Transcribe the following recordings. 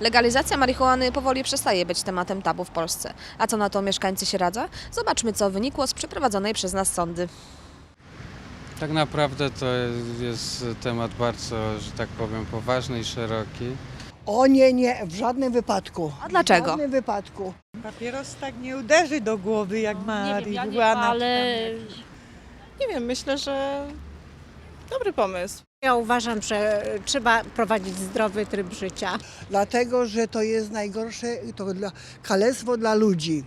Legalizacja marihuany powoli przestaje być tematem tabu w Polsce. A co na to mieszkańcy Sieradza? Zobaczmy, co wynikło z przeprowadzonej przez nas sądy. Tak naprawdę to jest temat bardzo, że tak powiem, poważny i szeroki. O nie, nie, w żadnym wypadku. A dlaczego? W żadnym wypadku. Papieros tak nie uderzy do głowy jak nie marihuana. palę. Nie wiem, myślę, że dobry pomysł. Ja uważam, że trzeba prowadzić zdrowy tryb życia. Dlatego, że to jest najgorsze, to dla, kalectwo dla ludzi.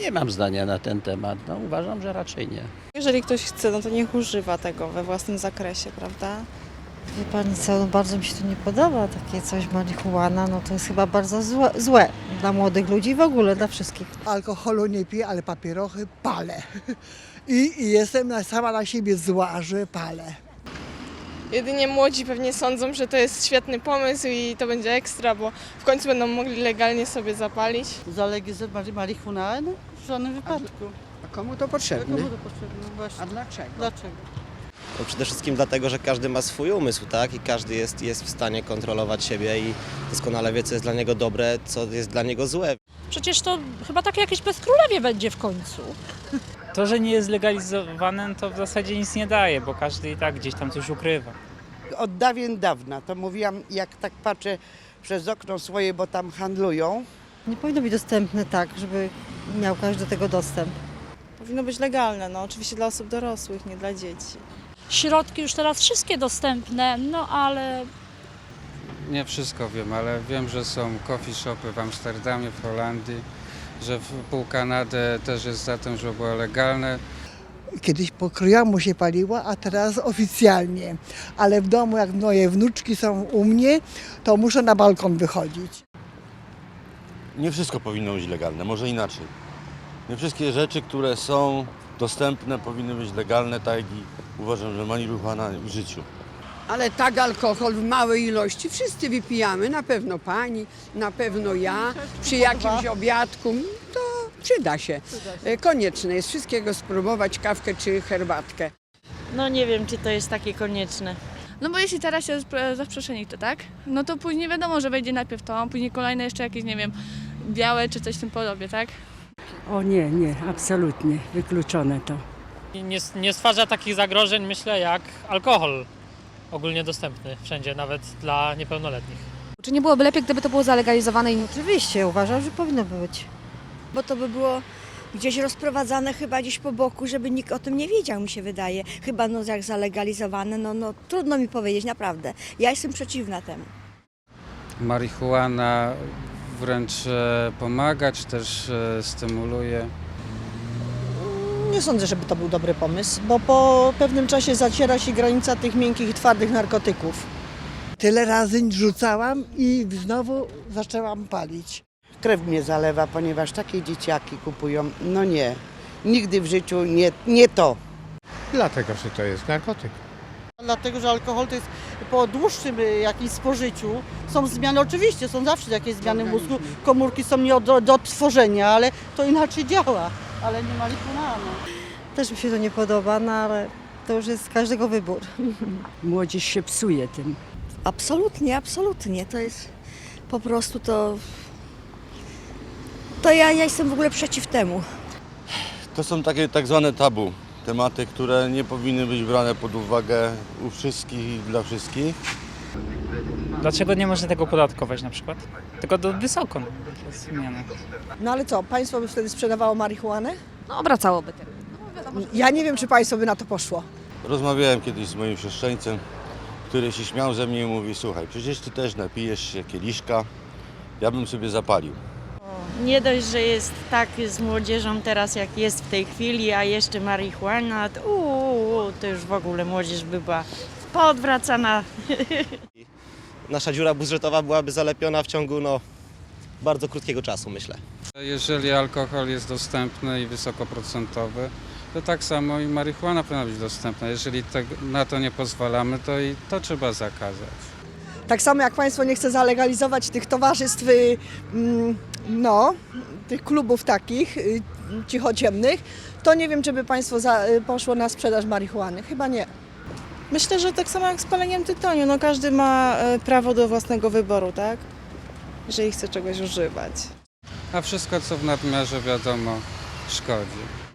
Nie mam zdania na ten temat. No, uważam, że raczej nie. Jeżeli ktoś chce, no to niech używa tego we własnym zakresie, prawda? Wie pani co, no bardzo mi się to nie podoba, takie coś marihuana, no to jest chyba bardzo złe, złe dla młodych ludzi i w ogóle dla wszystkich. Alkoholu nie piję, ale papierochy palę. I, I jestem na, sama na siebie zła, że palę. Jedynie młodzi pewnie sądzą, że to jest świetny pomysł i to będzie ekstra, bo w końcu będą mogli legalnie sobie zapalić. Zalegalizować marihuanę? W żadnym wypadku. A komu to potrzebne? Komu to potrzebne? Właśnie. A dlaczego? Dlaczego? No przede wszystkim dlatego, że każdy ma swój umysł, tak? I każdy jest, jest w stanie kontrolować siebie i doskonale wie, co jest dla niego dobre, co jest dla niego złe. Przecież to chyba takie jakieś bezkrólewie będzie w końcu. To, że nie jest legalizowane, to w zasadzie nic nie daje, bo każdy i tak gdzieś tam coś ukrywa. Od dawien dawna to mówiłam, jak tak patrzę przez okno swoje, bo tam handlują. Nie powinno być dostępne tak, żeby miał każdy do tego dostęp. Powinno być legalne, no oczywiście dla osób dorosłych, nie dla dzieci. Środki już teraz wszystkie dostępne, no ale Nie wszystko wiem, ale wiem, że są coffee shopy w Amsterdamie, w Holandii, że w pół Kanadę też jest za tym, żeby było legalne. Kiedyś po się paliła, a teraz oficjalnie. Ale w domu, jak moje wnuczki są u mnie, to muszę na balkon wychodzić. Nie wszystko powinno być legalne, może inaczej. Nie wszystkie rzeczy, które są dostępne, powinny być legalne, tak jak i uważam, że marihuana w życiu. Ale tak alkohol w małej ilości wszyscy wypijamy, na pewno pani, na pewno ja, przy jakimś obiadku, to przyda się. E, Konieczne jest wszystkiego spróbować, kawkę czy herbatkę. no nie wiem, czy to jest takie konieczne. No bo jeśli teraz się zaprzeczeni to tak, no to później wiadomo, że wejdzie najpierw to, a później kolejne jeszcze jakieś, nie wiem, białe czy coś w tym podobie, tak? O nie, nie, absolutnie, wykluczone to. Nie, nie stwarza takich zagrożeń, myślę, jak alkohol ogólnie dostępny wszędzie, nawet dla niepełnoletnich. Czy nie byłoby lepiej, gdyby to było zalegalizowane i Oczywiście, uważam, że powinno być. Bo to by było gdzieś rozprowadzane chyba gdzieś po boku, żeby nikt o tym nie wiedział, mi się wydaje. Chyba no jak zalegalizowane, no, no trudno mi powiedzieć, naprawdę. Ja jestem przeciwna temu. Marihuana wręcz e, pomaga, czy też e, stymuluje. Nie sądzę, żeby to był dobry pomysł, bo po pewnym czasie zaciera się granica tych miękkich i twardych narkotyków. Tyle razy rzucałam i znowu zaczęłam palić. Krew mnie zalewa, ponieważ takie dzieciaki kupują. No nie, nigdy w życiu nie, nie to. Dlatego, że to jest narkotyk. Dlatego, że alkohol to jest po dłuższym y, jakimś spożyciu są zmiany, oczywiście są zawsze jakieś zmiany w mózgu, komórki są nie do, do odtworzenia, ale to inaczej działa, ale nie marihuana. Też mi się to nie podoba, no ale to już jest każdego wybór. Młodzież się psuje tym. Absolutnie, absolutnie. To jest po prostu to. To ja, ja jestem w ogóle przeciw temu. To są takie tak zwane tabu, tematy, które nie powinny być brane pod uwagę u wszystkich i dla wszystkich. Dlaczego nie można tego podatkować na przykład? Tylko do wysoko to jest zmiana. No ale co, państwo by wtedy sprzedawało marihuanę? no, obracałoby tym. Ja nie wiem, czy państwo by na to poszło. Rozmawiałem kiedyś z moim siostrzeńcem, który się śmiał ze mnie i mówi, słuchaj, przecież ty też napijesz się kieliszka, ja bym sobie zapalił. Nie dość, że jest tak z młodzieżą teraz, jak jest w tej chwili, a jeszcze marihuana, to, uu, to już w ogóle młodzież by była poodwracana. Nasza dziura budżetowa byłaby zalepiona w ciągu, no, bardzo krótkiego czasu, myślę. Jeżeli alkohol jest dostępny i wysokoprocentowy, to tak samo i marihuana powinna być dostępna. Jeżeli tego, na to nie pozwalamy, to i to trzeba zakazać. Tak samo jak państwo nie chce zalegalizować tych towarzystw, y, mm, no, tych klubów takich y, cichociemnych, to nie wiem, czy by państwo za, y, poszło na sprzedaż marihuany. Chyba nie. Myślę, że tak samo jak z paleniem tytoniu, no każdy ma e, prawo do własnego wyboru, tak? Jeżeli chce czegoś używać. A wszystko, co w nadmiarze, wiadomo, szkodzi.